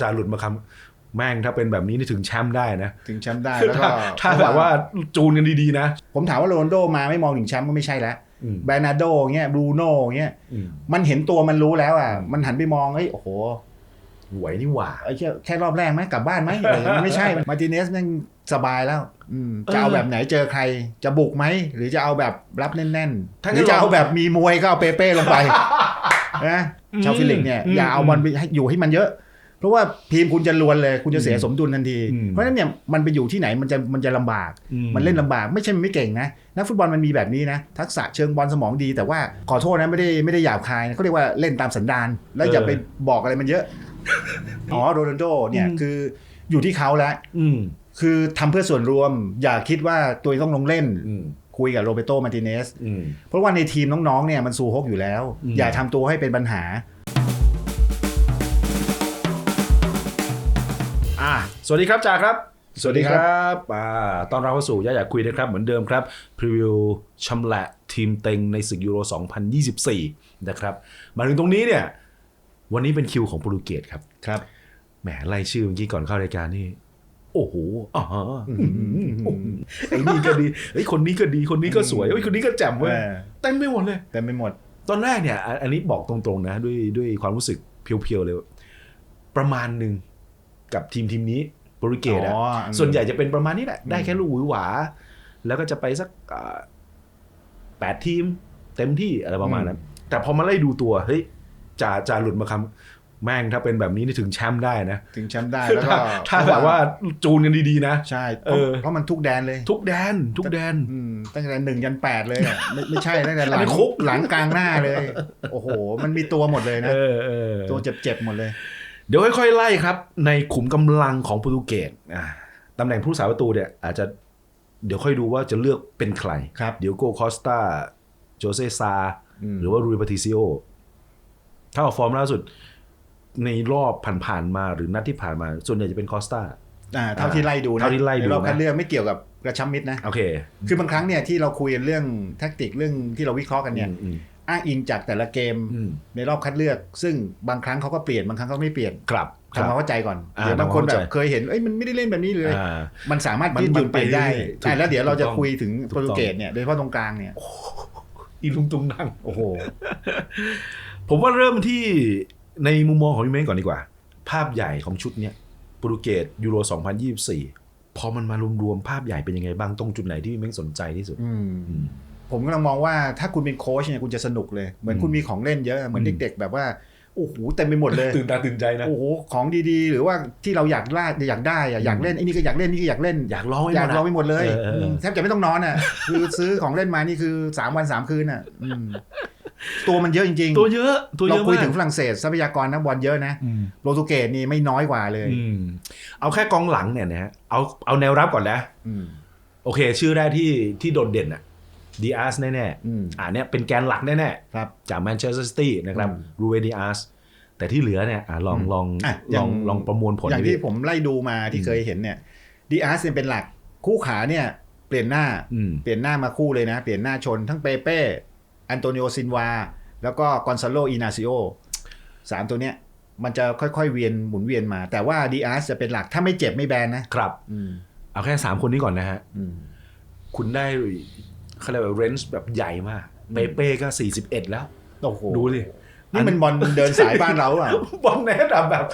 จาหลุดมาคำแม่งถ้าเป็นแบบนี้นี่ถึงแชมป์ได้นะ ถึงแชมป์ได้แล้วก็ถ้าถ้าแบบว่าจูนกันดีๆนะ ผมถามว่าโรนลโดมาไม่มองถึงแชมป์ก็ไม่ใช่แล้วอืม แบรนาโดเงี้ยบรูโน่เงี้ยอืมมันเห็นตัวมันรู้แล้วอะ มันหันไปมองเอ้ยโอ้โหหวยนี่หว่า ไอ้แค่แค่รอบแรกไหมกลับบ้านไหมอะไรอย่างเงี้ยไม่ใช่มาร์ติเนสแม่งสบายแล้วอืมจะเอาแบบไหนเจอใครจะบุกไหมหรือจะเอาแบบรับแน่นๆถ้าหงั้นรือจะเอาลองแบบมีมวยก็เอาเปเป้ลงไปนะชาวฟิลิปเนี่ยอืมอย่าเอาบอลไปให้อยู่ให้มันเยอะเพ ราะว่าทีมคุณจะลวนเลย คุณจะเสียอืมสมดุลทันทีอืมเพราะฉะนั้นเนี่ยมันไปอยู่ที่ไหนมันจะมันจะลำบากอืมันเล่นลำบากไม่ใช่มันไม่เก่งนะนักฟุตบอลมันมีแบบนี้นะทักษะเชิงบอลสมองดี แต่ว่าขอโทษนะไม่ได้ไม่ได้หยาบคายนะเขาเรียกว่าเล่นตามสันดาน แล้วอย่าไปบอกอะไรมันเยอะอ๋อโรนัลโดเนี่ยคืออยู่ที่เขาแล้วอืมคือทำเพื่อส่วนรวม อย่าคิดว่าตัวเองต้องลงเล่นอืมคุยกับโรเบโตมาร์ติเนสอืมเพราะว่าในทีมน้องๆเนี่ยมันซูฮกอยู่แล้วอืมอย่าทำตัวให้เป็นปัญหา สวัสดีครับจ่าครับสวัสดีครับบอ่าตอนเราเข้าสู่ย่าอยากคุยนะครับ เหมือนเดิมครับ พรีวิวชำละทีมเต็งในศึกยูโร 2024 นะครับ มาถึงตรงนี้เนี่ย วันนี้เป็นคิวของโปรตุเกสครับ ครับ แหมไล่ชื่อเมื่อกี้ก่อนเข้ารายการนี่ โอ้โหอ๋ออืมไอ้นี่ก็ดีเฮ้ยคนนี้ก็ดี คนนี้ก็สวยเฮ้ยคนนี้ก็แจ่มเว้ยเออเต็มไปหมดเลยแต่ไม่หมด ตอนแรกเนี่ยอันอันนี้บอกตรงๆนะ ด้วยด้วยความรู้สึกเพียวๆเลย ประมาณหนึ่ง กับทีมทีมนี้โปรตุเกสอะอ๋ออืม ส่วนใหญ่จะเป็นประมาณนี้แหละ ได้แค่ลูกหวือหวา แล้วก็จะไปสักอ่าแปดทีม เต็มที่อะไรประมาณนั้น แต่พอมาไล่ดูตัวเฮ้ยจ่าจ่าหลุดมาคำแม่งถ้าเป็นแบบนี้นี่ถึงแชมป์ได้นะ ถึงแชมป์ได้แล้วก็ถ้าถ้าแบบว่าจูนกันดีๆนะ ใช่เออเพราะมันทุกแดนเลยทุกแดนทุกแดน อืมตั้งแต่หนึ่งยันแปดเลยอะไม่ไม่ใช่ตั้งแต่หลัอันงนี้คุก หลังกลางหน้าเลย โอ้โห มันมีตัวหมดเลยนะ เออเออตัวเจ็บๆหมดเลย เดี๋ยวค่อยๆไล่ครับ ในขุมกำลังของโปรตุเกสอ่าตำแหน่งผู้สาประตูเนี่ยอาจจะเดี๋ยวค่อยดูว่าจะเลือกเป็นใครครับเดี๋ยวโกคอสตาโจเซซาอืมหรือว่ารูยปาติซิโอ ถ้าเอาฟอร์มล่าสุด ในรอบผ่านๆมาหรือนัดที่ผ่านมา ส่วนใหญ่จะเป็นคอสตาอ่าเท่าที่ไล่ดูนะเท่าที่ไล่ดูในรอบนะคัดเลือกไม่เกี่ยวกับกระชับมิตรนะโอเค คือบางครั้งเนี่ยที่เราคุยกันเรื่องแท็กติกเรื่องที่เราวิเคราะห์กันเนี่ย อืมอ้างอิงจากแต่ละเกมอืมในรอบคัดเลือก ซึ่งบางครั้งเขาก็เปลี่ยนบางครั้งเขาไม่เปลี่ยนครับคทำรับความเข้าใจก่อนอ่าเดี๋ยวบางคนทำความแบเข้าบใจเคยเห็นเอ้ยมันไม่ได้เล่นแบบนี้เลยอ่ามันสามารถมันยืดหยุ่นมันไปไปได้เรื่อยๆถูกอะแล้วเดี๋ยวเราจะถูกต้องคุยถึงถูกโปรตุต้องเกสเนี่ยโดยเฉพาะตรงกลางเนี่ยอีลุงตุงนั่งโอ้โห ผมว่าเริ่มที่ในมุมมองของพี่เม้งก่อนดีกว่า ภาพใหญ่ของชุดเนี้ยโปรตุเกสยูโร 2024 พอมันมารวมๆภาพใหญ่เป็นยังไงบ้างตรงจุดไหนที่พี่เม้งสนใจที่สุดอืมอืม ผมกำลังมองว่าถ้าคุณเป็นโค้ชเนี่ยคุณจะสนุกเลย เหมือนอืมคุณมีของเล่นเยอะ เหมือนอืมเด็กๆ แบบว่าโอ้โหเต็มไปหมดเลยตื่นตาตื่นใจนะโอ้โหของดีๆ หรือว่าที่เราอยากล่าอยากได้อะอยากเล่นไอ้นี่ก็อยากเล่นนี่ก็อยากเล่นอยากลองให้อยากหมดลอะองไปหมดเลยเออเออเออมแทบจะไม่ต้องนอนอะคือซื้อของเล่นมานี่คือสามวันสามคืนอะอืมตัวมันเยอะจริงๆ ตัวเยอะ ตัวเยเราอะคุยมากถึงฝรั่งเศสทรัพยากรนักบอลเยอะนะอืมโปรตุเกสนี่ไม่น้อยกว่าเลยอืมเอาแค่กองหลังเนี่ยนะฮะเอาเอาแนวรับก่อนนะอืมโอเค ชื่อแรกที่ที่โดดเด่นอะ ดีอาร์สแน่อืมๆอ่าเนี่ยเป็นแกนหลักแน่ครับๆจากแมนเชสเตอร์ซิตี้นะครับอืมรูเวดีอาร์สแต่ที่เหลือเนี่ยอะลองอืมลองอะลอย่าองงลองประมวลผลอย่างดิที่ผมไล่ดูมาที่เคยเห็นเนี่ยดีอาร์สเนี่ยเป็นหลักคู่ขาเนี่ยเปลี่ยนหน้าอืมเปลี่ยนหน้ามาคู่เลยนะ เปลี่ยนหน้าชนทั้งเปเป้อันโตนิโอซินวา แล้วก็กอนซาโลอินาซิโอสามตัวเนี้ยมันจะค่อยๆเวียนหมุนเวียนมา แต่ว่าดีอาร์สจะเป็นหลักถ้าไม่เจ็บไม่แบนนะครับอืมเอาแค่สามคนนี้ก่อนนะฮะอืมคุณได้ เขาเรียกว่าเรนจ์แบบใหญ่มากอืมเปเป้ก็ 41 แล้ว โอ้โหดูสินี่มันบอลเดินสายบ้านเราอะบอลในระดับแบบ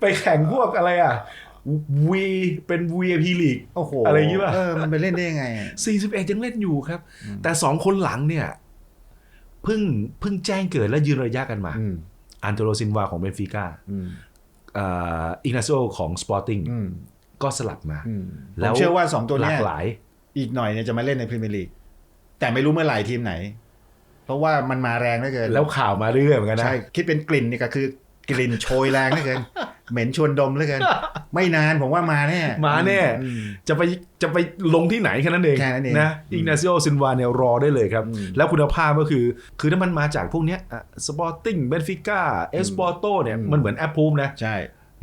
ไปแข่งพวกอะไรอะวีเป็น VIP ลีกโอ้โหอะไรอย่างงี้ป่ะเออมันไปเล่นได้ยังไงอะ41 ยังเล่นอยู่ครับอืมแต่สองคนหลังเนี่ยเพิ่งเพิ่งแจ้งเกิดและยืนระยะกันมาอืมอันโตโรซินวาของเบนฟิก้าอืมอิกนาโซของสปอร์ติ้งอืมก็สลับมาอืมแล้ผมวเชื่อว่าสองตัวหลาเนี้ยกหลาย อีกหน่อยเนี่ยจะมาเล่นในพรีเมียร์ลีก แต่ไม่รู้เมื่อไหร่ทีมไหน เพราะว่ามันมาแรงเหลือเกินแล้วข่าวมาเรื่อยๆเหมือนกันนะใช่คิดเป็นกลิ่นนี่ก็คือกลิ่นโชยแรงเหลือเกินเหม็นชวนดมเหลือเกิน ไม่นานผมว่ามาแน่ มาแน่อืมจะไปจะไปลงที่ไหนแค่นั้นเองแค่นั้นเองนะอืมอิกนาซิโอซินวาเนี่ยรอได้เลยครับอืมแล้วคุณภาพก็คือ คือถ้ามันมาจากพวกเนี้ยสปอร์ติ้งเบนฟิก้าเอสปอร์โตเนี่ยอืมมันเหมือนแอปพูมนะ ใช่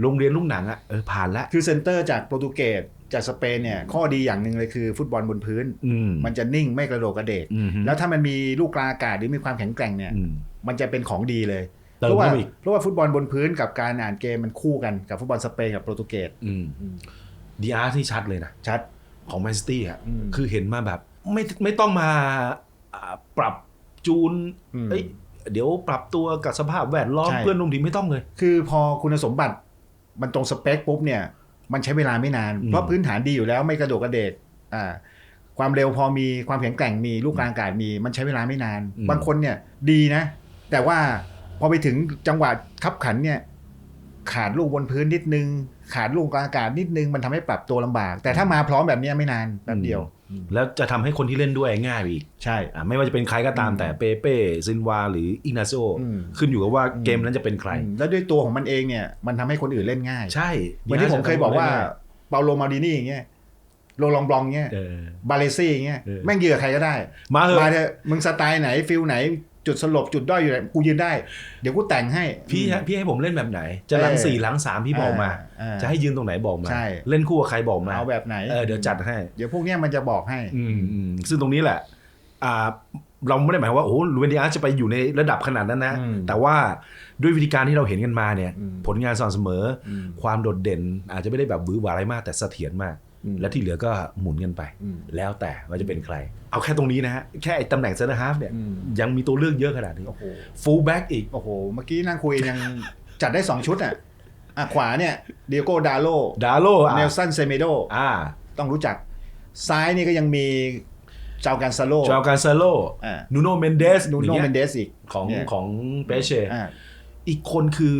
โรงเรียนลูกหนังอะเออผ่านแล้ว คือเซนเตอร์จากโปรตุเกส จากสเปนเนี่ยข้อดีอย่างหนึ่งเลยคือฟุตบอลบนพื้นอืมมันจะนิ่งไม่กระโดดกระเดกอืมแล้วถ้ามันมีลูกกลางอากาศหรือมีความแข็งแกร่งเนี่ยอืมมันจะเป็นของดีเลยเติเพมราะว่าเข้าไปอีกเพราะว่าฟุตบอลบนพื้นกับการอ่านเกมมันคู่กันกับฟุตบอลสเปนกับโปรตุเกสอืมดีอาร์ที่ชัดเลยนะชัดของแมนซิตี้อะอืมคือเห็นมาแบบไม่ไม่ต้องมาอ่าปรับจูนอืมเอ้ยเดี๋ยวปรับตัวกับสภาพแวดล้อมใช่เพื่อนร่วมทีมไม่ต้องเลย คือพอคุณสมบัติมันตรงสเปคปุ๊บเนี่ย มันใช้เวลาไม่นานอืมเพราะพื้นฐานดีอยู่แล้วไม่กระโดดกระเดกอ่าความเร็วพอมีความแข็งแกร่งมีลูกกลางอากาศมีมันใช้เวลาไม่นาน บางคนเนี่ยดีนะ แต่ว่าพอไปถึงจังหวะขับขันเนี่ย ขาดลูกบนพื้นนิดนึง ขาดลูกกลางอากาศนิดนึงมันทำให้ปรับตัวลำบาก แต่ถ้ามาพร้อมแบบเนี้ยไม่นานแป๊บเดียว แล้วจะทำให้คนที่เล่นด้วยง่ายไปอีก ใช่อะไม่ว่าจะเป็นใครก็ตามอืมแต่เปเป้ซินวาหรืออินาโซอืมขึ้นอยู่กับว่าอืมเกมนั้นจะเป็นใครอืมแล้วด้วยตัวของมันเองเนี่ยมันทำให้คนอื่นเล่นง่าย ใช่เหมือนที่ผมเคยบอกว่าเปาโลมาดินี่อย่างเงี้ยโรลองบลองเงี้ยเออบาเลซี่อย่างเงี้ยเออแม่งยืนกับใครก็ได้ มาเหมาอะเถอะมึงสไตล์ไหนฟิลไหน จุดสลบจุดด้อยอยู่ไหนกูยืนได้ เดี๋ยวกูแต่งให้ พี่ฮะพี่ให้ผมเล่นแบบไหน จะหลังเออสี่หลังสามพี่บอกมาอ่าจะให้ยืนตรงไหนบอกมาใช่เล่นคู่กับใครบอกมาเอาแบบไหนเออเดี๋ยวจัดให้ เดี๋ยวพวกเนี้ยมันจะบอกให้ อืมอืมซึ่งตรงนี้แหละ อ่าเราไม่ได้หมายความว่าโอ้โหลูเวนดิอาร์จะไปอยู่ในระดับขนาดนั้นนะอืมแต่ว่าด้วยวิธีการที่เราเห็นกันมาเนี่ยอืมผลงานสม่ำเสมออมความโดดเด่นอาจจะไม่ได้แบบหวือหวาอะไรมากแต่เสถียรมากอืม และที่เหลือก็หมุนกันไปอืมแล้วแต่ว่าจะเป็นใคร เอาแค่ตรงนี้นะฮะ แค่ไอ้ตำแหน่งเซนเตอร์ฮาฟเนี่ยอืมยังมีตัวเลือกเยอะขนาดนี้โอ้โหฟูลแบ็กอีก โอ้โห เมื่อกี้นั่งคุยยังจัดได้สองชุดอะอะขวาเนี่ยเดียโกดาโลดาโลอะเนลสันเซเมโดอ่า ต้องรู้จักซ้ายนี่ก็ยังมีเจ้าการซาโลจาวการเซโลอ่านูโนเมนเดสนูโนเมนเดสอีกของเนี่ยของเปเช่อ่าอีกคนคือ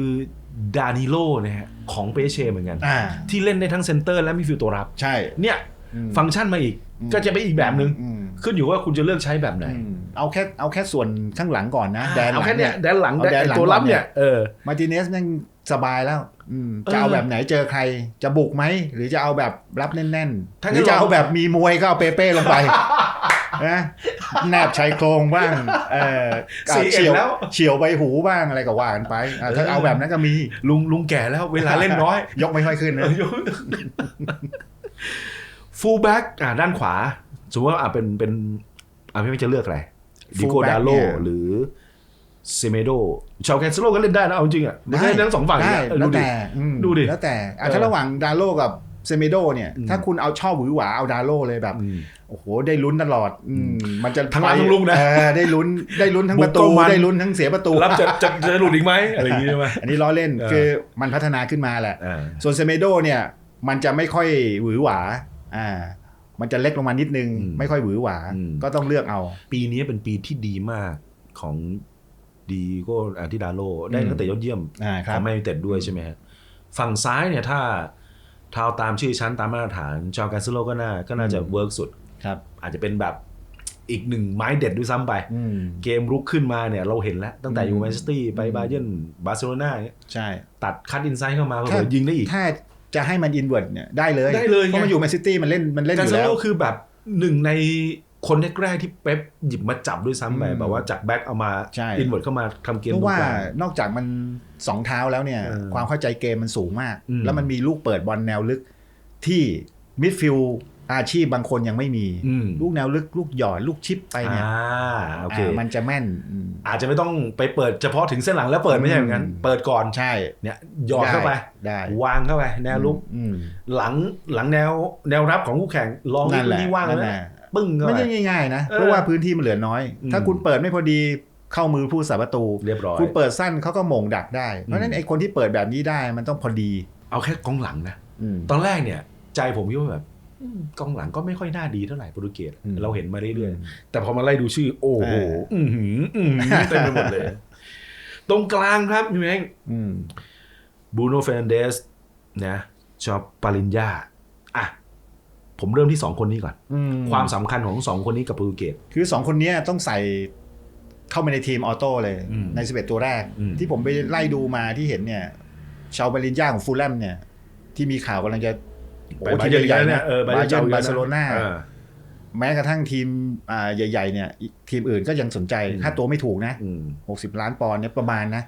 ดานิโลนะฮะของเปเช่เหมือนกัน อ่า ที่เล่นได้ทั้งเซนเตอร์และมิดฟิลด์ตัวรับ ใช่ เนี่ย อืม ฟังก์ชันมาอีกอืมก็จะเป็นอีกแบบหนึง่งอืมขึ้นอยู่ว่าคุณจะเลือกใช้แบบไหนอืมเอาแค่เอาแค่ส่วนข้างหลังก่อนนะแดนหเอาลังแค่เนี้ยเนี่ยแดนหลังเอาแดนหลังตัวรับก่อนเนี่เนี่ยยเออ มาร์ติเนสแม่งสบายแล้วอืมเออจะเอาแบบไหนเจอใครจะบุกไหม หรือจะเอาแบบรับแน่นถ้าๆหงั้นรือจะเอาลองแบบมีมวยก็เอาเปเป้ลงไป นะแนบชายโครงบ้างเออสี่เอ็ดเฉียวแล้วเฉียวใบหูบ้างอะไรก็ว่ากันไปอะถ้าเออเอาแบบนั้นก็มีลุงลุงแก่แล้วเวลาเล่นน้อย ยกไม่ค่อยขึ้นนะฟูลแบ็กอ่าด้านขวา สมมติว่าอ่าเป็นเป็นอ่าพี่ไม่จะเลือกอะไรดิโก Fullback ดาโลเนี่ยหรือเซเมโดชาวแคนเซโลก็เล่นได้นะเอาจริงอะได้ทั้งสองฝั่งได้เนี่ยเออแล้ดูวดิแต่อืมดูดิแล้วแต่อะเออถ้าระหว่างดาโลกับเซเมโดเนี่ยอืมถ้าคุณเอาชอบหวือหวาเอาดาโลเลยแบบอืม โอ้โหได้ลุ้นตลอดอืมมันจะทั้งรับไปทั้งลุกนะ เออได้ลุ้นได้ลุ้นทั้งบุปกระตูก็มัน ได้ลุ้นทั้งเสียประตูรับจะจะจะหลุดอีกไหมอะไรอย่างงี้ใช่ไหม อันนี้ล้อเล่นเออ คือมันพัฒนาขึ้นมาแหละ อ่า ส่วนเซเมโดเนี่ยมันจะไม่ค่อยหวือหวาอ่ามันจะเล็กลงมานิดนึง อืมไม่ค่อยหวือหวา อืม ก็ต้องเลือกเอา ปีนี้เป็นปีที่ดีมากของดีโก้อาร์ติดาโลได้อืมตั้งแต่ยอดเยี่ยมอ่าคขรัอบ งแมนยูเต็ดด้วยใช่ไหมฮะฝั่งซ้ายเนี่ยถ้าถ้าเอาตามชื่อชั้นตามมาตรฐานจอร์แกนซิโลก็น่าก็น่าจะอืม เวิร์กสุด ครับ อาจจะเป็นแบบอีกหนึ่งไม้เด็ดด้วยซ้ำไปอืมเกมรุกขึ้นมาเนี่ยเราเห็นแล้ว ตั้งแต่อยู่อืมแมนเชสเตอร์ไปอืมบาเยิร์นบาร์เซโลนาเนี่ยใช่ ตัดคัดอินไซด์เข้ามาเผื่ถ้าอยิงได้อีก ถ้าจะให้มันอินเวิร์ดเนี่ยได้เลยได้เลยเพราะมันอยู่แมนซิตี้มันเล่นมันเล่นอการยู่ซิแล้โลวคือแบบหนึ่งในคนแรกๆที่เป๊ปหยิบมาจับด้วยซ้ำไปอืมแบบว่าจากแบ็คเอามาใช่อินเวิร์ดเข้ามาทำเกมเพตรราะงว่ากลางนอกจากมันสองเท้าแล้วเนี่ยเออความเข้าใจเกมมันสูงมากอืมแล้วมันมีลูกเปิดบอลแนวลึกที่มิดฟิลด์ อาชีพบางคนยังไม่มีอืมลูกแนวลึกลูกหยอดลูกชิปไปเนี่ยอ่าโอเคอ่ามันจะแม่นอืมอาจจะไม่ต้องไปเปิดเฉพาะถึงเส้นหลังแล้วเปิดไม่ใช่เหมือนกันอืมเปิดก่อนใช่เนี่ยหยอดเข้าไปได้วางเข้าไปแนวลุกอืมหลังหลังแนวแนวรับของคู่แข่งลองนั่นแหละที่ว่างนั่แล้วนแหนะละปึ้งเข้าไม่ไปได้ง่ายๆนะเออเพราะว่าพื้นที่มันเหลือน้อยอืมถ้าคุณเปิดไม่พอดีเข้ามือผู้สาประตูเรียบร้อยคุณเปิดสั้นเขาก็โหมงดักได้เพราะฉะนั้นไอ้คนที่เปิดแบบนี้ได้มันต้องพอดี เอาแค่กองหลังนะอืมตอนแรกเนี่ย ใจผมคิดว่าแบบอืม กองหลังก็ไม่ค่อยน่าดีเท่าไหร่โปรตุเกสอืมเราเห็นมาเรื่อยๆแต่พอมาไล่ดูชื่อ โอ้โหเอออื้อหืออื้อหือเต็มไปหมดเลย ตรงกลางครับพี่แมงอืมบูโนเฟรนเดสนะชอบปาลินยาอะผมเริ่มที่สองคนนี้ก่อนอืมความสำคัญของสองคนนี้กับโปรตุเกสคือสองคนเนี้ยต้องใส่เข้ามาในทีมออโต้เลยอืมใน11ตัวแรกอืมที่ผมไปไล่ดูมาที่เห็นเนี่ย ชาวบาลินยาของฟูลแลมเนี่ย ที่มีข่าวกำลังจะ ไปบาเยิร์นใหญ่ๆเนี่ยนะเออบาบาเยิเยิร์ร์นนบาร์เซโลนาเออแม้กระทั่งทีมอ่าใหญ่ๆเนี่ยอีกทีมอื่นก็ยังสนใจอืมค่าตัวไม่ถูกนะอืม60ล้านปอนด์เนี่ยประมาณนะ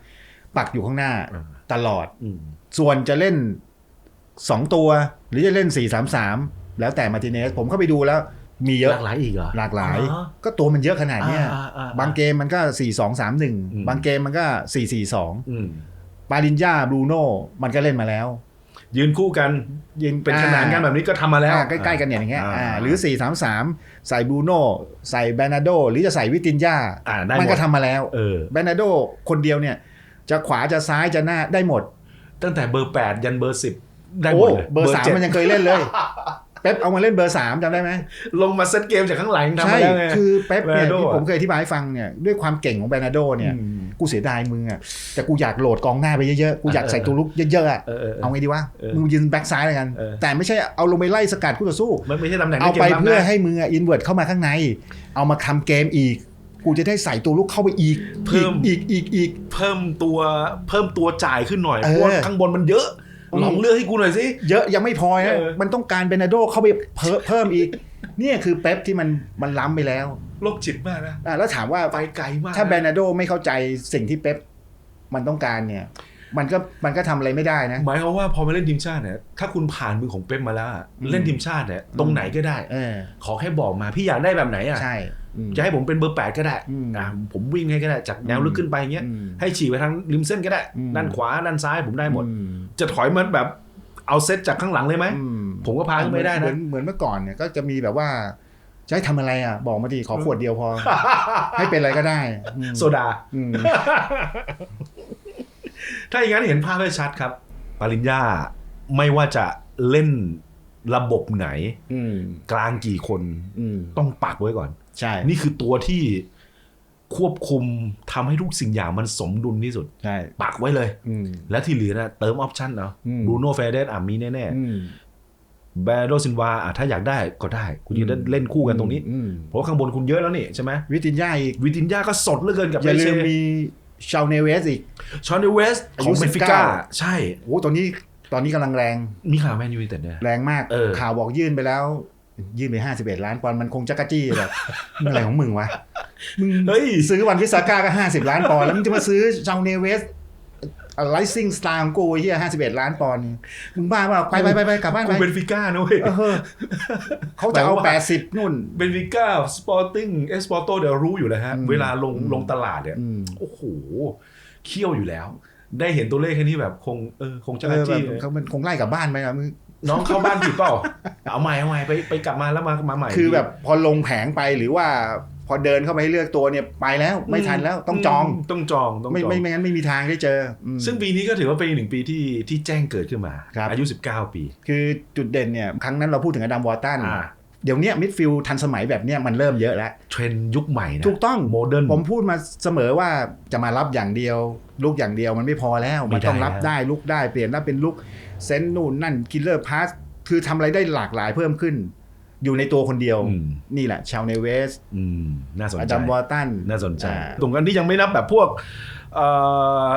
ปักอยู่ข้างหน้าอ่าตลอดอืมส่วนจะเล่น2ตัว หรือจะเล่น4-3-3แล้วแต่มาร์ติเนสผมเข้าไปดูแล้วมีเยอะหลากหลายอีกเหรอหลากหลายอ๋อก็ตัวมันเยอะขนาดเนี้ยอ่อ่อ่บางเกมมันก็4 2 3อืม1บางเกมมันก็4 4 2อืมปาลินยาบรูโน่มันก็เล่นมาแล้ว ยืนคู่กันยิงเป็นขนานกันแบบนี้ก็ทำมาแล้วอ่าใกล้ๆกันเนี่ยอย่างเงี้ยอ่าอ่าหรือ 4 3 3 ใส่บรูโน่ใส่แบรนาโดหรือจะใส่วิตินยาอ่าได้มันหมก็ดทำมาแล้วเออแบรนาโดคนเดียวเนี่ย จะขวาจะซ้ายจะหน้าได้หมด ตั้งแต่เบอร์แปดยันเบอร์สิบได้หมโอ้ดเลยเบอร์สามจ็ดมันยังเคยเล่นเลย เป๊ปเอามาเล่นเบอร์สามจำได้ไหมลงมาเซตเกมจากข้างหลังทำใช่มาแล้วไงคือเป๊ปเนี่ย Bernardo ที่อะผมเคยอธิบายให้ฟังเนี่ยด้วยความเก่งของแบรนาโดเนี่ยอืมกูเสียดายมึงอะแต่กูอยากโหลดกองหน้าไปเยอะๆกูอยากใส่ตัวลุกเยอะๆอะเออเออเออเอาไงดีวะเออมึงยืนแบ็กซ้ายแล้วกันเออแต่ไม่ใช่เอาลงไปไล่สกัดคู่ต่อสู้มันไม่ใช่ตำแหน่งเอาในกมไปรับนะเพื่อให้มึงอินเวิร์ดเข้ามาข้างใน เอามาทำเกมอีกกูจะได้ใส่ตัวลุกเข้าไปอีก เพิ่มอีกอีกอีกเพิ่มตัวเพิ่มตัวจ่ายขึ้นหน่อยเอเพอราะว่าข้างบนมันเยอะอืม ลองเลือกให้กูหน่อยสิ เยอะยังไม่พอนะเออมันต้องการเบรนาโดเข้าไปเพิ่มเพิ่มอีก เนี่ยคือเป๊ปที่มันมันล้ำไปแล้วโรคจิตมากนะอะแล้วถามว่าไปไกลมากถ้านะแบรนาโดไม่เข้าใจสิ่งที่เป๊ปมันต้องการเนี่ย มันก็มันก็ทำอะไรไม่ได้นะ หมายความว่าพอมาเล่นทีมชาติเนี่ยถ้าคุณผ่านมือของเป๊ปมาแล้วอะอืมเล่นทีมชาติเนี่ยตรงไหนก็ได้เออขอแค่บอกมาพี่อยากได้แบบไหนอะใช่อืม จะให้ผมเป็นเบอร์แปดก็ได้อืมอะผมวิ่งให้ก็ได้จากแนวลึกขึ้นไปอย่างเงี้ยอืมให้ฉีกไปทางริมเส้นก็ได้อืมด้านขวาด้านซ้ายผมได้หมดอืจะถอยมันแบบเอาเซตจากข้างหลังเลยไหมอืมผมก็พาขึ้นไม่ได้เหมืนะอนเหมือนเมื่อก่อนเนี่ยก็จะมีแบบว่าจะให้ทำอะไรอะ บอกมาดีขอขวดเดียวพอ ให้เป็นอะไรก็ได้อืมโซดาอืมถ้าอย่างนั้นเห็นภาพได้ชัดครับ ปริญญาไม่ว่าจะเล่นระบบไหนอืมกลางกี่คนอืมต้องปักไว้ก่อน ใช่ นี่คือตัวที่ควบคุมทำให้ทุกสิ่งอย่างมันสมดุลที่สุด ใช่ ปักไว้เลยอืมและที่เหลือนะเติมออปชั่นเอาอืมบรูโน่เฟเดสอะมีแน่อืมๆแบรโดซินวาอะถ้าอยากได้ก็ได้ คุณจะได้เล่นคู่กันตรงนี้อืมเพราะว่าข้างบนคุณเยอะแล้วนี่ใช่ไหมวิตินยาอีก วิตินยาก็สดเหลือเกินกับอย่าเปลืเช่มมีชาวเนเวสอีกชอนเดเวสอาขยุองเบนฟิก้า19ใช่โอ้ตอนนี้ตอนนี้กำลังแรง มีข่าวแมนยูไนเต็ดเนี่ยแรงมากเออข่าวบอกยื่นไปแล้ว ยื่นไปห้าสิบเอ็ดล้านปอนด์มันคงจักรจี้แบบมึงอะไรของมึงวะมึงเฮ้ยซื้อวันวิสาก้าก็ห้าสิบล้านปอนด์แล้วมึงจะมาซื้อชาวเนเวสไลซิ่งสตาร์ของกูไอ้เฮียห้าสิบเอ็ดล้านปอนด์มึงบ้าเปล่าไปไปไปไปกลับบ้านไปกูเบนฟิก้านะเว้ยเออเขาจะเอาหมายความว่าแปดสิบนู่นเบนฟิก้าสปอร์ติ้งเอสปอร์โตเดี๋ยวรู้อยู่แล้วฮะอืมเวลาลงอืมลงตลาดเนี่ยอืมโอ้โหเคี่ยวอยู่แล้ว ได้เห็นตัวเลขแค่นี้แบบคงเออคงจะเออแบจี้บเลยเขามันคงไล่กลับบ้านไปนะมึง น้องเข้าบ้านผิดเปล่า เอาใหม่เอาใหม่ไปไปกลับมาแล้วมามาใหม่ คือแบบพอลงแผงไปหรือว่าพอเดินเข้าไปให้เลือกตัวเนี่ยไปแล้วไม่ทันแล้วต้องจองต้องจองต้องไม่จองไม่ไม่งั้นไม่มีทางได้เจออืมซึ่งปีนี้ก็ถือว่าเป็นอีกหนึ่งปีที่ที่แจ้งเกิดขึ้นมาครับอายุ 19 ปี คือจุดเด่นเนี่ยครั้งนั้นเราพูดถึงอดัมวอร์ตันอ่าเดี๋ยวเนี้มิดฟิลด์ทันสมัยแบบเนี้ยมันเริ่มเยอะแล้ว เทรนด์ยุคใหม่นะถูกต้องโมเดิร์นผมพูดมาเสมอว่าจะมารับอย่างเดียวลุกอย่างเดียวมันไม่พอแล้วไม่มันต้องได้รับแล้วได้ลุกได้เปลี่ยนรับเป็นลุก เซนนู่นนั่นคิลเลอร์พาสคือทำอะไรได้หลากหลายเพิ่มขึ้น อยู่ในตัวคนเดียว อืม นี่แหละชาวเนเวสอืมน่าสนอใจดัมวอร์ตัน น่าสนใจอ่า ตรงกันที่ยังไม่นับแบบพวกเอ่อ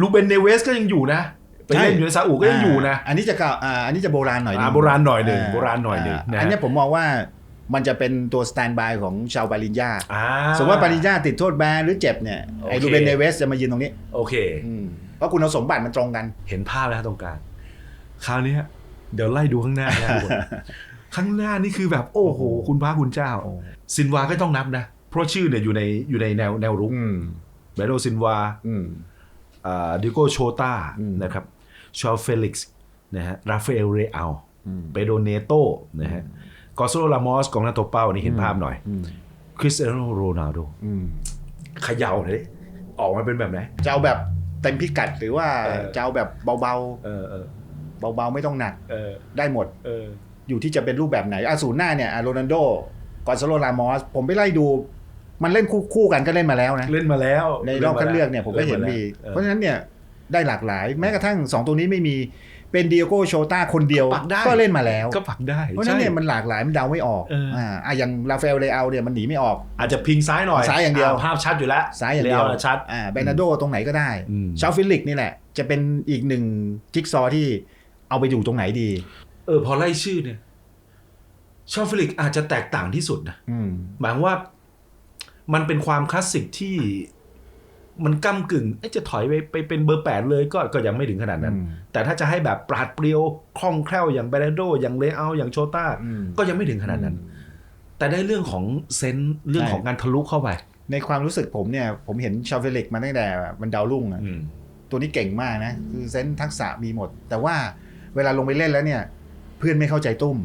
ลูเบนเนเวสก็ยังอยู่นะ ไปเล่นอยู่ในซาอุก็ยังอยู่นะ อันนี้จะเก่าอ่าอันนี้จะโบราณหน่อยนึอ่างโบราณหน่อยหนึ่งาโบราณหน่อยหนึ่งานะอันเนี้ยผมมองว่ามันจะเป็นตัวสแตนบายของชาวปาริญญาอ่า สมมติว่าปาริญญาติดโทษแบนหรือเจ็บเนี่ยไอ้โอเค ลูเบนเนเวสจะมายืนตรงนี้โอเค อืมเพราะคุณสมบัติมันตรงกัน เห็นภาพแล้วตรงกลาง คราวนี้เดี๋ยวไล่ดูข้างหน้านะทุกคนข้างหน้านี่คือแบบโอ้โห คุณพระคุณเจ้า ซินวาก็ต้องนับนะ เพราะชื่อเนี่ยอยู่ในอยู่ในแนวแนวรุกอืมเบโดซินวาอืมอ่าดิโกโชตาอืมนะครับชอลเฟลิกซ์นะฮะราฟาเอลเรอัลอืมเปโดเนโตนะฮะกอโซโลลามอสกองหน้าตัวเป้านี่เห็นภาพหน่อยอืมคริสเตียโนโรนัลโดอืมเขย่าหน่อยดิออกมาเป็นแบบไหนจะเอาแบบเต็มพิกัดหรือว่าเออจะเอาแบบเบาเออเออๆ เบาๆไม่ต้องหนักเออได้หมดเอออยู่ที่จะเป็นรูปแบบไหนอาศูนย์หน้าเนี่ยโรนัลโดกอนซาโลรามอสผมไปไล่ดู มันเล่นคู่คู่กันก็เล่นมาแล้วนะเล่นมาแล้ว ในรอบคัดเลือกเนี่ยผมก็เห็นมีเออเพราะฉะนั้นเนี่ยได้หลากหลาย แม้กระทั่ง 2 ตัวนี้ไม่มีเป็นเดียโกโชตาคนเดียวปักได้ก็เล่นมาแล้วก็ปักได้ เพราะฉะนั้นเนี่ยมันหลากหลายมันเดาไม่ออกเอออ่อ่าอะอย่างราฟาเอลเลอาเนี่ยมันหนีไม่ออก อาจจะพิงซ้ายหน่อยซ้ายอย่างเดียวภาพชัดอยู่แล้วซ้ายอย่างเดียวเลชัดอ่าเบรนาโดตรงไหนก็ได้อืมชาวฟิลิกนี่แหละจะเป็นอีกหนึ่งจิ๊กซอว์ที่ เอาไปอยู่ตรงไหนดี เออ พอไล่ชื่อเนี่ยชอลฟิลิกอาจจะแตกต่างที่สุดนะอืม หมายความว่า มันเป็นความคลาสสิกที่มันก้ากึ่งเอ๊ะจะถอยไปไปเป็นเบอร์แปดเลยก็ก็ยังไม่ถึงขนาดนั้น อืม แต่ถ้าจะให้แบบปราดเปรียวคล่องแคล่วอย่างเบรโด อย่างเลอาอย่างโชต้า อืม ก็ยังไม่ถึงขนาดนั้น แต่ได้เรื่องของเซนส์เรื่องของการทะลุเข้าไป ในความรู้สึกผมเนี่ย ผมเห็นชาวเฟลิกมาตั้งแต่มันดาวรุ่งอะอืมตัวนี้เก่งมากนะ คือเซนส์ทักษะมีหมด แต่ว่า เวลาลงไปเล่นแล้วเนี่ย เพื่อนไม่เข้าใจตุ้ม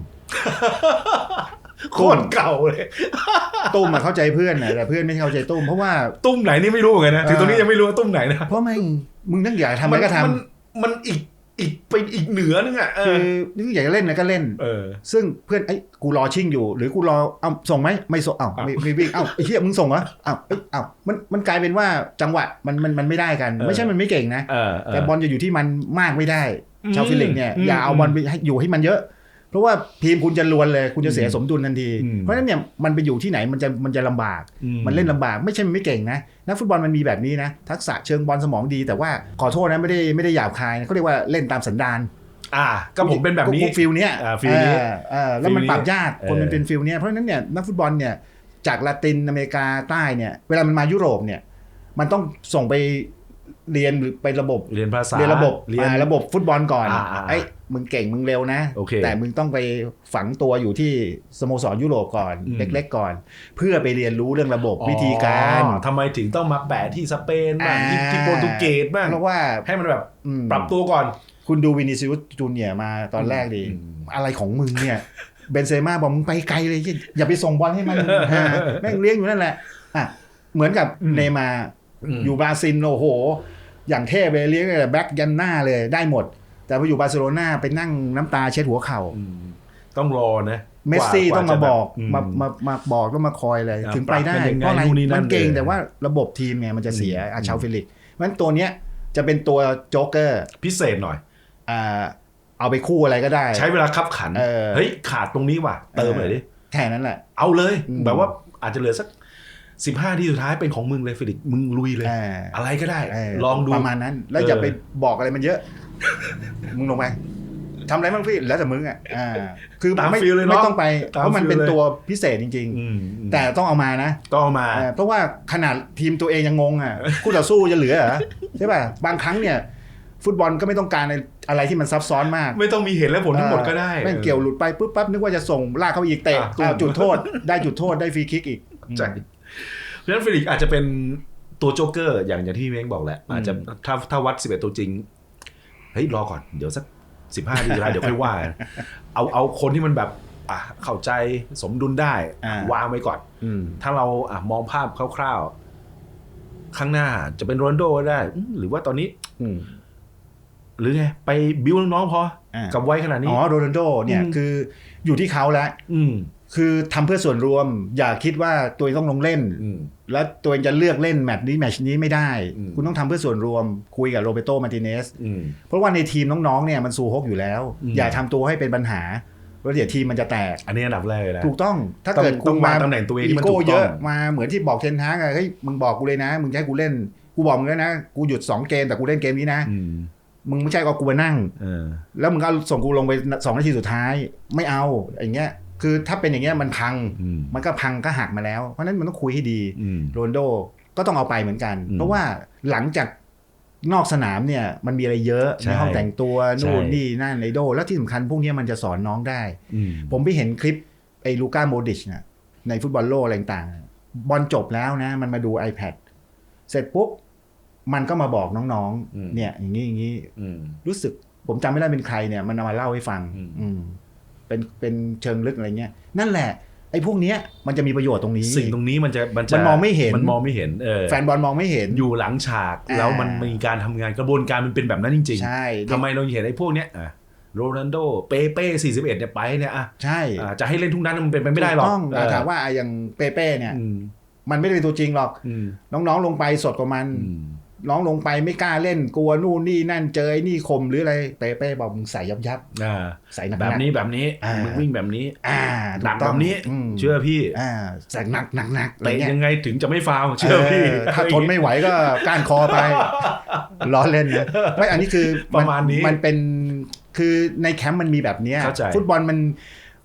โคตรเก่าเลย ตุ้มมาเข้าใจเพื่อนนะแต่เพื่อนไม่เข้าใจตุ้มเพราะว่าตุ้มไหนนี่ไม่รู้เหมือนกันนะถึงตรงนี้ยังไม่รู้ว่าตุ้มไหนนะเพราะแม่งมึงนั่งอยากทำอะไรก็ทมันมันอีกอีกไปอีกเหนือนึงอะเอำคืออนึกอยากจะเล่นอะไรก็เล่นเออ ซึ่งเพื่อนไอ้ยกูรอชิ่งอยู่ หรือกูรอเอาส่งไหมไม่ส่งเอ้าไม่ไม่วิ่งเอ้าไอ้เหี้ยมึงส่งเหรอเอ้าเอ้ยเอ้ามันมันกลายเป็นว่าจังหวะมันมันมันไม่ได้กันเออไม่ใช่มันไม่เก่งนะเออเออแต่บอลจะอยู่ที่มันมากไม่ได้อืม ชาวฟิลิปเนี่ยอืมอย่าเอาบอลไปให้อยู่ให้มันเยอะ เพราะว่าทีมคุณจะลวนเลย คุณจะเสียอืมสมดุลทันทีอืมเพราะฉะนั้นเนี่ยมันไปอยู่ที่ไหนมันจะมันจะลำบากอืมันเล่นลำบากไม่ใช่มันไม่เก่งนะนักฟุตบอลมันมีแบบนี้นะทักษะเชิงบอลสมองดี แต่ว่าขอโทษนะไม่ได้ไม่ได้หยาบคายนะเขาเรียกว่าเล่นตามสันดานอ่าก็ผมเป็นแบบนี้ก็ฟิลเนี้ยอ่าฟิลนี้เออเออแล้วมันฟิลนี้ปรับยากคนมันเออเป็นฟิลเนี้ยเพราะฉะนั้นเนี่ยนักฟุตบอลเนี่ยจากลาตินอเมริกาใต้เนี่ยเวลามันมายุโรปเนี่ยมันต้องส่งไป เรียนหรือไประบบเรียนภาษาเรียนระบบเรียนอ่าระบบฟุตบอลก่อนอ่าอ่าไอ้ยมึงเก่งมึงเร็วนะโอเคแต่มึงต้องไปฝังตัวอยู่ที่สโมสรยุโรปก่อนอืมเล็ก ๆ ก่อน เพื่อไปเรียนรู้เรื่องระบบวิธีการอ๋อทำไมถึงต้องมาแปะที่สเปนบ้างอ่าที่ที่โปรตุเกสบ้างเพราะว่าให้มันแบบอืมปรับตัวก่อน คุณดูวินิซิอุสจูเนียร์มาตอนแรกดิอืมอะไรของมึงเนี่ยเบนเซม่าบอกมึงไปไกลเลยอย่าไปส่งบอลให้มันฮะแม่งเลี้ยงอยู่นั่นแหละอะเหมือนกับอืมเนย์มาร์มอยู่บราซิลโอ้โห อย่างเทพเลยเลี้ยงแต่แบ็กยันหน้าเลยได้หมด แต่พออยู่บาร์เซโลนาไปนั่งน้ำตาเช็ดหัวเข่าอืมต้องรอนะเมสซี่กว่ต้องมาบอกจะมามามาบอกต้องมาคอยเลยอ่าถึงไปได้ปรับกันยังไงเพราะอะไรนู่นนี่นั่นมันเก่งเลยแต่ว่าระบบทีมไงมันจะเสียอืมอาชาวฟิลิปเพราะฉะนั้นตัวเนี้ยจะเป็นตัวโจ๊กเกอร์พิเศษหน่อยอ่าเอาไปคู่อะไรก็ได้ ใช้เวลาคับขันเออเฮ้ยขาดตรงนี้ว่ะเติมหน่อยดิแค่นั้นแหละ เอาเลยอืมแบบว่าอาจจะเหลือสัก สิบห้าทีสุดท้ายเป็นของมึงเลยฟิลิปมึงลุยเลยอ่าอะไรก็ได้เลองดูประมาณนั้น แล้วเออออย่าไปบอกอะไรมันเยอะ มึงลงไปทำอะไรบ้างพี่แล้วแต่มึงอะอ่าคือตามไม่ฟิลเลยเนอะไม่ต้องไปตามเพราะมันฟิลเป็นเลยตัวพิเศษจริงอืมอืมๆแต่ต้องเอามานะก็เอามาเออเพราะว่าขนาดทีมตัวเองยังงงอะคู่ต่อสู้จะเหลือเหรอใช่ป่ะบางครั้งเนี่ย ฟุตบอลก็ไม่ต้องการอะไรที่มันซับซ้อนมาก ไม่ต้องมีเหตุและผลทั้งหมดก็ได้แม่งเกี่ยวหลุดไปปุ๊บปั๊บนึกว่าจะส่งลากเข้าไปอีกเตะอะอ้าวจุดโทษ ได้จุดโทษได้ฟรีคิกอีกใช่ เพราะฉะนั้นฟิลิปอาจจะเป็นตัวโจ๊กเกอร์อย่างอย่างที่เม้งบอกแหละ อาจจะถ้าถ้าวัดสิบเอ็ดตัวจริง เฮ้ยรอก่อนเดี๋ยวสักสิบห้าทีสุดท้ายเดี๋ยวค่อยว่ากันเอาเอาคนที่มันแบบอะเข้าใจสมดุลได้อ่าวางไว้ก่อนอืมถ้าเราอะมองภาพคร่าวๆ ข้างหน้าจะเป็นโรนลโดก็ได้อืมหรือว่าตอนนี้อืมหรือไง ไปบิวน้องๆพออ่ากับวัยขนาดนี้ อ๋อโรนัลโดเนี่ยอืมคืออยู่ที่เขาแล้วอืม คือทำเพื่อส่วนรวม อย่าคิดว่าตัวเองต้องลงเล่นอืมแล้วตัวเองจะเลือกเล่นแมตช์นี้แมตช์นี้ไม่ได้อืมคุณต้องทำเพื่อส่วนรวม คุยกับโรเบโตมาร์ติเนสอืมเพราะว่าในทีมน้องๆเนี่ยมันซูฮกอยู่แล้วอืมอย่าทำตัวให้เป็นปัญหาแล้วเดี๋ยวทีมมันจะแตก อันนี้อันดับแรกเลยนะ ถูกต้อง ถ้าต้องเกิดต้คุองณวางมาตำแหน่งตัวเองอีที่มันโก้ถูกต้องเยอะมาเหมือนที่บอกเทนฮากอะเฮ้ยมึงบอกกูเลยนะ มึงจะให้กูเล่น กูบอกมึงแล้วนะ กูหยุดสองเกมแต่กูเล่นเกมนี้นะอืมมึงไม่ใช่ก็กูมานั่งเออแล้วมึงก็ส่งกูลงไปสองนาทีสุดท้าย ไม่เอาอย่างเงี้ย คือถ้าเป็นอย่างเงี้ยมันพังอืมมันก็พังก็หักมาแล้ว เพราะฉะนั้นมันต้องคุยให้ดีอืมโรนลโดก็ต้องเอาไปเหมือนกันอืมเพราะว่าหลังจากนอกสนามเนี่ยมันมีอะไรเยอะใช่ในห้องแต่งตัวนู่นใช่นี่นั่นไอโด แล้วที่สำคัญพวกเนี้ยมันจะสอนน้องได้อืมผมไปเห็นคลิปไอ้ลูก้าโมดิชนะในฟุตบอลโลกอะไรต่างๆบอลจบแล้วนะ มันมาดู iPad เสร็จปุ๊บ มันก็มาบอกน้องอืมๆเนี่ย อย่างนี้อย่างนี้อืมรู้สึกผมจำไม่ได้เป็นใครเนี่ย มันเอามาเล่าให้ฟัง อืมอืม เป็นเป็นเชิงลึกอะไรเงี้ยนั่นแหละไอ้พวกเนี้ยมันจะมีประโยชน์ตรงนี้ สิ่งตรงนี้มันจะมันจะมันมองไม่เห็น มันมองไม่เห็นเออแฟนบอลมองไม่เห็นอยู่หลังฉากอ่าแล้วมันมีการทำงานกระบวนการมันเป็นแบบนั้นจริงใช่ๆทำไมเราเห็นไอ้พวกเนี้ยอะโรนัลโดเปเป้สี่สิบเอ็ดเนี่ยไปเนี่ยอะใช่อะจะให้เล่นทุกนั้นมันเป็นไปไม่ได้หรอกถูต้องเออถามว่าไอ้อย่างเปเป้เนี่ยอืมมันไม่ได้เป็นตัวจริงหรอกอืมน้องๆลงไปสดกว่ามันอืม น้องลงไปไม่กล้าเล่นกลัวนู่นนี่นั่นเจอไอ้นี่คมหรืออะไรเปเป้บอกมึงใส่ยับยับอ่าใส่หนักๆแบบนี้แบบนี้อ่ามึมึงวิ่งแบบนี้อ่าหนักถูต้แบองบนี้มเชื่อพี่อ่าใส่หนักหนักหนักอะไรเตะเงี้ยยังไงถึงจะไม่ฟาวล์เชื่อพี่เออถ้าทนไม่ไหวก็ก้านคอไปล้อเล่นนะไม่อันนี้คือประมาณนี้มันเป็นคือในแคมป์มันมีแบบเนี้ยเข้าใจฟุตบอลมัน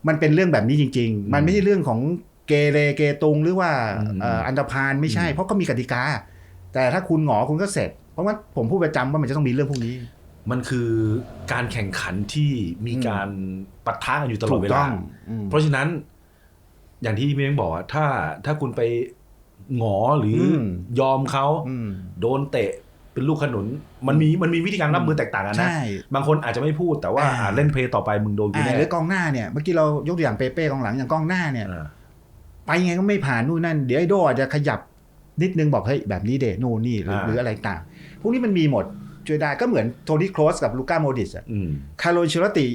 มันเป็นเรื่องแบบนี้จริงอืมๆมันไม่ใช่เรื่องของเกเรเกตุงหรือว่าอืมเอ่ออันธพาลไม่ใช่อืมเพราะก็มีกติกา แต่ถ้าคุณหงอคุณก็เสร็จ เพราะว่าผมพูดประจำว่ามันจะต้องมีเรื่องพวกนี้ มันคือการแข่งขันที่มีการปะทะกันอยู่ตลอดเวถูกต้ลาองอืมเพราะฉะนั้น อย่างที่พี่เม้งบอกอะถ้าถ้าคุณไปหงอหรืออมยอมเขาอืมโดนเตะเป็นลูกขนุน มันมีมันมีวิธีการรับมือแตกต่างกันนะใช่บางคนอาจจะไม่พูดแต่ว่าอ่าอ่าเล่นเพลย์ต่อไปมึงโดนกูอ่าแน่หรือกองหน้าเนี่ยเมื่อกี้เรายกตัวอย่างเปเป้กองหลังอย่างกองหน้าเนี่ยอ่าไปไงก็ไม่ผ่านนู่นนั่นเดี๋ยวไอโดอาจจะขยับ นิดนึงบอกเฮ้ยแบบนี้เดนู่นนี่หรือหรืออะไรต่าง พวกนี้มันมีหมดช่วยได้ก็เหมือนโทนี่โครสกับลูก้าโมดิสอะอืมคาร์โลเชลติ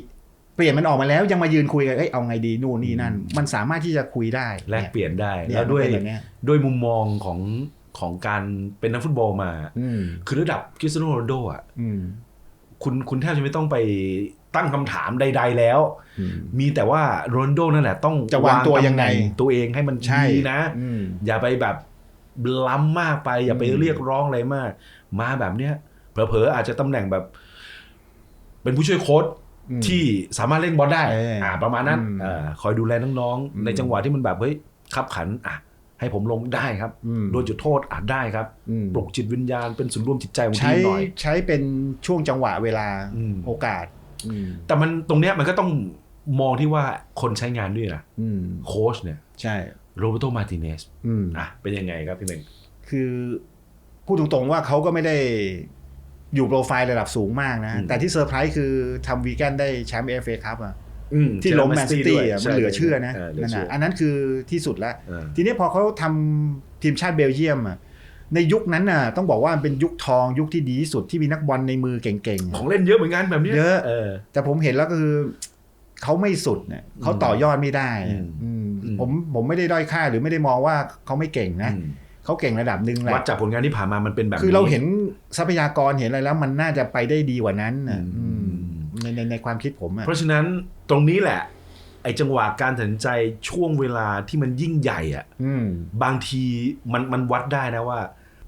เปลี่ยนมันออกมาแล้วยังมายืนคุยกันเอ้ยเอาไงดีนู่นนี่นั่น มันสามารถที่จะคุยได้แลกเปลี่ยนได้เนี่ยแล้วด้วยมันเป็นแบบเนี้ยด้วยมุมมองของของการเป็นนักฟุตบอลมาอืมคือระดับคริสเตียโนโรนัลโดอะอืมคุณคุณแทบจะไม่ต้องไปตั้งคำถามใด ๆแล้วอืมมีแต่ว่าโรนัลโดนั่นแหละต้องจะวางตัวยังไงตำแหน่ตัวเองให้มันใช่ดีนะอืมอย่าไปแบบ ล้ำมากไป อย่าไปอืมเรียกร้องอะไรมาก มาแบบเนี้ยเผลอๆอาจจะตำแหน่งแบบ เป็นผู้ช่วยโค้ชอืมที่สามารถเล่นบอลได้เอออ่อ่า ประมาณนั้นอืมอ่าคอยดูแลน้องอืมๆในจังหวะที่มันแบบเฮ้ยขับขัน อะ ให้ผมลงได้ครับอืมโดนจุดโทษอาจได้ครับอืมปลุกจิตวิญญาณเป็นศูนย์รวมจิตใจของทีใช้มหน่อย ใช้เป็นช่วงจังหวะเวลาอืมโอกาสอืมแต่มันตรงเนี้ยมันก็ต้องมองที่ว่าคนใช้งานด้วยนะอืมโค้ชเนี่ย ใช่ โรเบโตมาติเนสอืมอะเป็นยังไงครับพี่เมงคือพูดตรงๆว่าเขาก็ไม่ได้อยู่โปรไฟล์ระดับสูงมากนะอืมแต่ที่เซอร์ไพรส์คือทำวีแกนได้แชมป์เอฟเอคัพอะอืที่ล้มแมนซิตี้อะใช่มันเหลือเชื่อนะเหลือนั่นเชื่อน่ะอันนั้นคือที่สุดแล้วเออทีนี้พอเขาทำทีมชาติเบลเยียมอะในยุคนั้นน่ะต้องบอกว่ามันเป็นยุคทองยุคที่ดีที่สุดที่มีนักบอลในมือเก่งๆ ของเล่นเยอะเหมือนกันแบบเนี้ยเยอะเออแต่ผมเห็นแล้วก็คือ เขาไม่สุดเนี่ยเขาต่อยอดไม่ได้อืมอืมอืมผมผมไม่ได้ด้อยค่าหรือไม่ได้มองว่าเขาไม่เก่งนะอืมเขาเก่งระดับหนึ่งแหวัดละจากผลงานที่ผ่านมามันเป็นแบบคือเราเห็นทรัพยากรเห็นอะไรแล้ว มันน่าจะไปได้ดีกว่านั้นน่ะอืมอืมในในในความคิดผมอะเพราะฉะนั้นตรงนี้แหละ ไอ้จังหวะการตัดสินใจช่วงเวลาที่มันยิ่งใหญ่อะอืมบางทีมันมันวัดได้นะว่า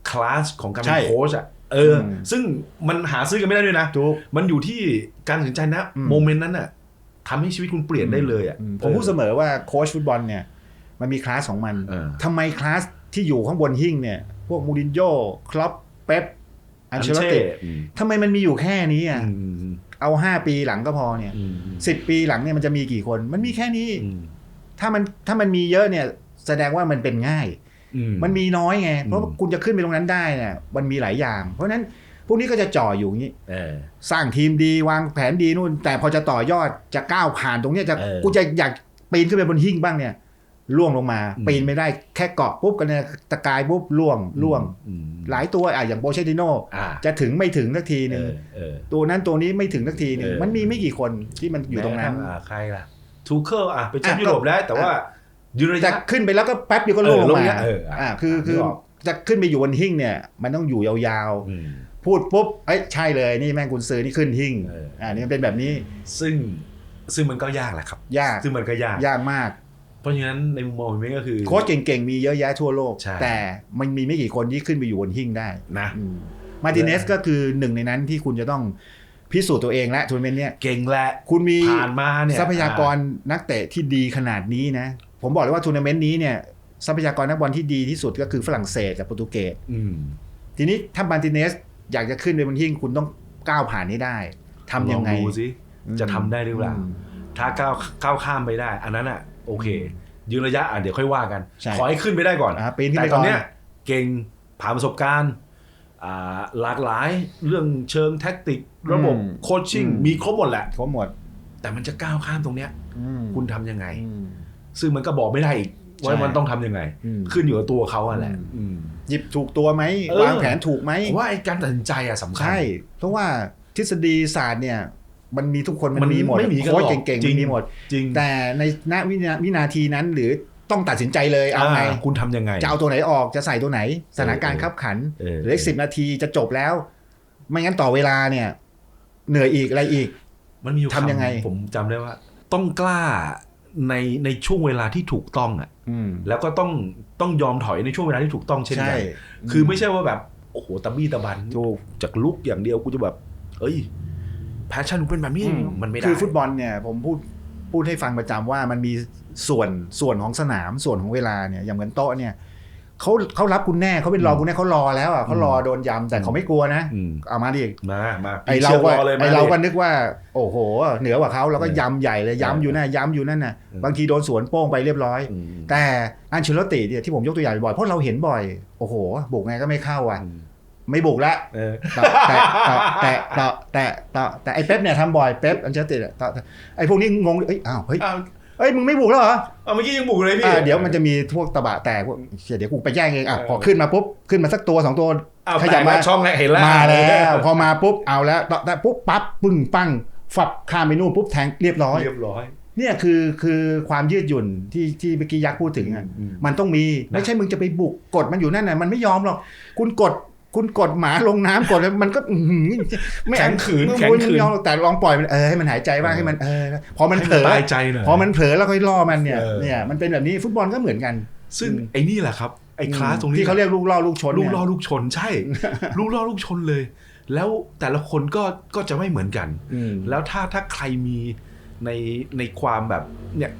คลาสของการเป็ใช่นโค้ชอะเอออมซึ่งมันหาซื้อกันไม่ได้ด้วยนะถูกมันอยู่ที่การตัดสินใจนะอืมโมเมนต์นั้นอะ ทำให้ชีวิตคุณเปลี่ยนได้เลยอะอืมผมพูดเสมอว่าโค้ชฟุตบอลเนี่ยมันมีคลาสของมันเออทำไมคลาสที่อยู่ข้างบนหิ้งเนี่ย พวกมูรินโญ่คลอปเป๊ปอันเชลติอืมทำไมมันมีอยู่แค่นี้อะอืมเอาห้าปีหลังก็พอเนี่ยอืมสิบปีหลังเนี่ยมันจะมีกี่คน มันมีแค่นี้อืมถ้ามันถ้ามันมีเยอะเนี่ย แสดงว่ามันเป็นง่ายอืมันมีน้อยไง เพราะว่าอืมคุณจะขึ้นไปตรงนั้นได้เนี่ยมันมีหลายอย่าง เพราะฉะนั้น พวกนี้ก็จะจ่ออยู่อย่างนี้เออสร้างทีมดีวางแผนดีนู่น แต่พอจะต่อยอดจะก้าวผ่านตรงเนี้ยจะเออกูจะอยากปีนขึ้นไปบนหิ้งบ้างเนี่ยล่วงลงมาอืมปีนไม่ได้แค่เกาะปุ๊บกันเนี่ยตะกายปุ๊บล่วงล่วงอืมหลายตัวอะอย่างโบเชติโนอ่าจะถึงไม่ถึงสักทีหเอนึ่งอเออตัวนั้นตัวนี้ไม่ถึงสักทีหนึ่งเออมันมีไม่กี่คนที่มันอยู่ตรงนั้นแม้กะทั่อ่าใครล่ะทูเคิลอะเป็นแชมป์อะยุโรปได้แต่ว่ายืนระจะยะขึ้นไปแล้วก็แป๊บเดียวก็ล่วงลงเออลงมาเนี่ยเอออะอ่าคือคือนึกออกจะขึ้นไปอยู่บนหิ้งเนี่ย มันต้องอยู่ยาวอืมๆ พูดปุ๊บเอ้ยใช่เลยนี่แม่งกุนซือนี่ขึ้นหิ้งเอออ่อ่านี่มันเป็นแบบนี้ซึ่งซึ่งมันก็ยากแหละครับ ยากซึ่งมันก็ยาก ยากมาก เพราะฉะนั้นในมุมมองผมเองก็คือ โค้ชเก่งๆ มีเยอะแยะทั่วโลก ใช่ แต่มันมีไม่กี่คนที่ขึ้นไปอยู่บนหิ้งได้นะ มาติเนสก็คือหนึ่งในนั้นที่คุณจะต้องพิสูจน์ตัวเองและทัวร์นาเมนต์เนี้ยเก่งแหละคุณมี ผ่านมาเนี่ยทรัพยากรนักเตะที่ดีขนาดนี้นะ ผมบอกเลยว่าทัวร์นาเมนต์นี้เนี่ยทรัพยากรนักบอลที่ดีที่สุดก็คือฝรั่งเศสกับโปรตุเกส อืม ทีนี้ถ้ามาติเนส อยากจะขึ้นไปบนหิ้งคุณต้องก้าวผ่านให้ได้ทำยังไงลอดูสิจะทำได้หรือเปล่ามถ้าก้าวก้าวข้ามไปได้ อันนั้นอะโอเค ยืนระยะอะเดี๋ยวค่อยว่ากันใช่ขอให้ขึ้นไปได้ก่อนอ่าปีนขึ้นแต่ไปตก่ออนนเนี้ยเก่งผ่านประสบการณ์อ่าหลากหลายเรื่องเชิงแท็กติก ระบบอืมโคชชิ่งอืมมีครบหมดแหละครบหมด แต่มันจะก้าวข้ามตรงเนี้ยอืมคุณทำยังไงอืมซึ่งมันก็บอกไม่ได้อีก ว่าใช่มันต้องทำยังไงอืมขึ้นอยู่กับตัวเขาอะแหละอืมอืมหยิบถูกตัวไหมเออวางแผนถูกไหมผมว่าไอ้การตัดสินใจอะสำคัญใช่เพราะว่าทฤษฎีศาสตร์เนี่ยมันมีทุกคนมันมันมีหมดไม่มีกันหรอกโค้ชเก่งๆจริมันงมีหมดจริงแต่ในณวินาวินาทีนั้นหรือต้องตัดสินใจเลยเอาไงคุณทำยังไง จะเอาตัวไหนออกจะใส่ตัวไหนสถานการณ์ขับขันเออเหลืออีกสิบนาทีจะจบแล้ว ไม่งั้นต่อเวลาเนี่ย เหนื่อยอีกอะไรอีก มันมีอยู่ทำยังไงคำผมจำได้ว่า ต้องกล้า ในในช่วงเวลาที่ถูกต้องอะอืมแล้วก็ต้องต้องยอมถอยในช่วงเวลาที่ถูกต้องเช่นใช่กันคือไม่ใช่ว่าแบบโอ้โหตะบี้ตะบันถูกจากลุกอย่างเดียวกูจะแบบ เอ้ยแพชชั่นกูเป็นแบบนี้มันไม่ได้คือฟุตบอลเนี่ยผมพูดพูดให้ฟังประจำว่ามันมีส่วนส่วนของสนามส่วนของเวลาเนี่ยอย่างเหมือนโต๊ะเนี่ย เขาเขารับคุณแน่เขาเป็นรองคุณแน่เขารอแล้วอะเขารอโดนยำแต่เขาไม่กลัวนะอืมเอามาดิมามาไอเราก็ชืกเลยไอมาเราดิก็นึกว่า โอ้โห เหนือกว่าเขาเราก็เออยำใหญ่เลยเออย้ำอยู่นั่นย้ำอยู่นั่นน่ะอืมบางทีโดนสวนโป้งไปเรียบร้อยอืมแต่อันเชลติเนี่ยที่ผมยกตัวอย่างบ่อยเพราะเราเห็นบ่อยโอ้โห บุกไงก็ไม่เข้าอะอืมไม่บุกละเออแตะแตะแตะแตะแตะแต่ไอ้เป๊ปเนี่ยทำบ่อยเป๊ปอันเชลติเนี่ยแตะแตะไอ้พวกนี้งงเอ้ยอ้าวเฮ้ยอ้าว เอ้ยมึงไม่บุกแล้วเหรอเอาเมื่อกี้ยังบุกเลยพี่อ่าเดี๋ยวมันจะมีพวกตะบะแตกพวกเชี่ยเดี๋ยวกูไปแย่งเองอะพอขึ้นมาปุ๊บขึ้นมาสักตัวสองตัวอ้าวขยับแตกมาช่องแล้วเห็นแล้วมาแล้วพอมาปุ๊บเอาแล้วแต่แต่ปุ๊บปั๊บปึ้งปั้งฝับข้ามไปนู่นปุ๊บแทงเรียบร้อยเรียบร้อยเนี่ยคือคือความยืดหยุ่นที่ที่เมื่อกี้ยักษ์พูดถึงอะอืมมันต้องมีนะไม่ใช่มึงจะไปบุกกดมันอยู่นั่นน่ะมันไม่ยอมหรอกคุณกด คุณกดหมาลงน้ำกดแล้วมันก็อื้อหือไม่แข็งขืนไม่แข็งขืนไม่ยอมหรอกแต่ลองปล่อยมันเออให้มันหายใจบ้างเออให้มันเออพอมันให้เผลอตายใจหน่อยพอมันเผลอแล้วค่อยล่อมันเนี่ยเออเนี่ยมันเป็นแบบนี้ฟุตบอลก็เหมือนกัน ซึ่งอืมไอ้นี่แหละครับไอ้คลาสตรงนี้ที่เขาเรียกลูกล่อลูกชนลูกเนี่ยล่อลูกชนใช่ ลูกล่อลูกชนเลย แล้วแต่ละคนก็ก็จะไม่เหมือนกันอืมแล้วถ้าถ้าใครมีในในความแบบเนี่ย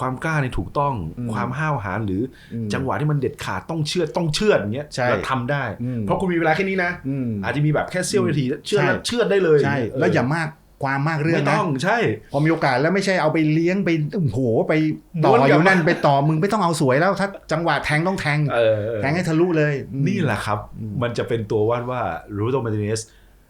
ความกล้าในถูกต้องอืมความห้าวหาญหรืออมจังหวะที่มันเด็ดขาดต้องเชื่อดต้องเชื่อดอย่างเงี้ยใช่แล้วทำได้อืมเพราะคุณมีเวลาแค่นี้นะอืมอาจจะมีแบบแค่เสี้ยวนาทีเชื่อดใช่แล้วเชื่อดได้เลยใช่แล้วอย่ามากความมากเรื่องไม่นะต้องใช่ พอมีโอกาสแล้วไม่ใช่เอาไปเลี้ยงไปโอ้โหไปต่อม้วนกลับอยู่นั่นไปต่อมึงไม่ต้องเอาสวยแล้วถ้าจังหวะแทงต้องแทงเออเออแทงให้ทะลุเลยอืมนี่แหละครับอืมมันจะเป็นตัวว่าดว่ารูโตมาติเนส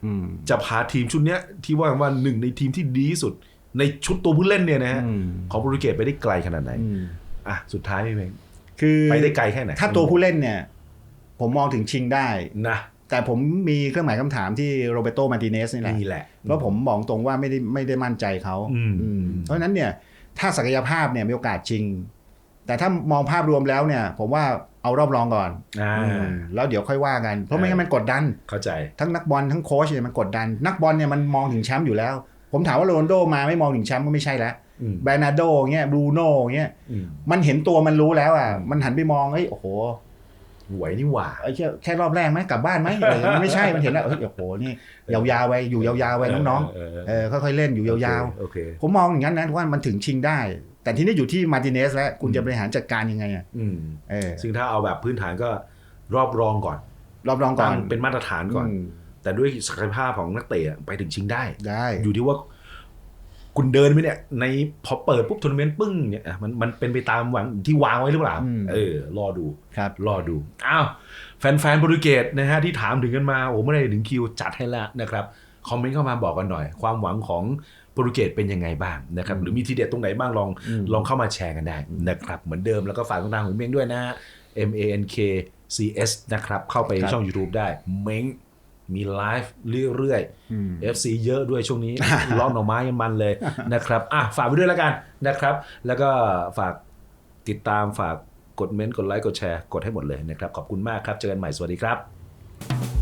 อืมจะพาทีมชุดเนี้ยที่ว่าว่าหนึ่งในทีมที่ดีที่สุด ในชุดตัวผู้เล่นเนี่ยนะฮะอืมของโปรตุเกสไปได้ไกลขนาดไหนอืมอะสุดท้ายพี่เมงคือไปได้ไกลแค่ไหนถ้าตัวผู้เล่นเนี่ย ผมมองถึงชิงได้นะแต่ผมมีเครื่องหมายคำถามที่โรเบโตมาร์ติเนสนี่แหละนี่แหละเพราะผมมองตรงว่าไม่ได้ไม่ได้มั่นใจเขาอืมอืมเพราะฉะนั้นเนี่ย ถ้าศักยภาพเนี่ยมีโอกาสชิง แต่ถ้ามองภาพรวมแล้วเนี่ย ผมว่าเอารอบรองก่อนอ่าอืมแล้วเดี๋ยวค่อยว่ากัน เพราะไม่งั้นมันกดดันเข้าใจ ทั้งนักบอลทั้งโค้ชเนี่ยมันกดดัน นักบอลเนี่ยมันมองถึงแชมป์อยู่แล้ว ผมถามว่าโรนลโดมาไม่มองถึงแชมป์ก็ไม่ใช่แล้วอืมแบรนาโดเงี้ยบรูโน่เงี้ยอืมมันเห็นตัวมันรู้แล้วอะอืมมันหันไปมองเฮ้ยโอ้โหหวยนี่หว่าไอ้แค่แค่รอบแรกไหมกลับบ้านไหมอะไรอย่างเงี้ยมันไม่ใช่มันเห็นแล้วเฮ้ยโอ้โหนี่ยาวๆไว้อยู่ยาวๆไว้น้องเๆเออค่อยๆเล่นอยู่ยาวโอเคๆผมมองอย่างนั้นนะว่ามันถึงชิงได้ แต่ที่นี่อยู่ที่มาร์ติเนสแล้วคุณจะบริหารจัดการยังไงอะอืมเออซึ่งถ้าเอาแบบพื้นฐานก็รอบรองก่อน รอบรองก่อนตั้งเป็นมาตรฐานก่อนม แต่ด้วยศักยภาพของนักเตะไปถึงชิงได้ ได้ อยู่ที่ว่าคุณเดินไปเนี่ยในพอเปิดปุ๊บทัวร์นาเมนต์ปึ้งเนี่ยอะมันมันเป็นไปตามหวังที่วางไว้หรือเปล่า อืม เออ รอดูครับ รอดูอ้าวแฟนๆโปรตุเกสนะฮะที่ถามถึงกันมาโอ้เมื่อไหรถึงคิวจัดให้แล้วนะครับคอมเมนต์เข้ามาบอกกันหน่อย ความหวังของโปรตุเกสเป็นยังไงบ้างนะครับอืมหรือมีทีเด็ดตรงไหนบ้างลองอืม ลองเข้ามาแชร์กันได้นะครับเหมือนเดิมแล้วก็ฝากตรงทางของเม้งด้วยนะฮะ M A N K C S นะครับเข้าไปครับ ช่อง YouTube ได้เม้ง มีไลฟ์เรื่อยๆอืม FC เยอะด้วยช่วงนี้ร้องหน่อไม้ยังมันเลยนะครับอะฝากไปด้วยแล้วกันนะครับ แล้วก็ฝากติดตามฝากกดเมนต์กดไลค์กดแชร์กดให้หมดเลยนะครับ ขอบคุณมากครับ เจอกันใหม่สวัสดีครับ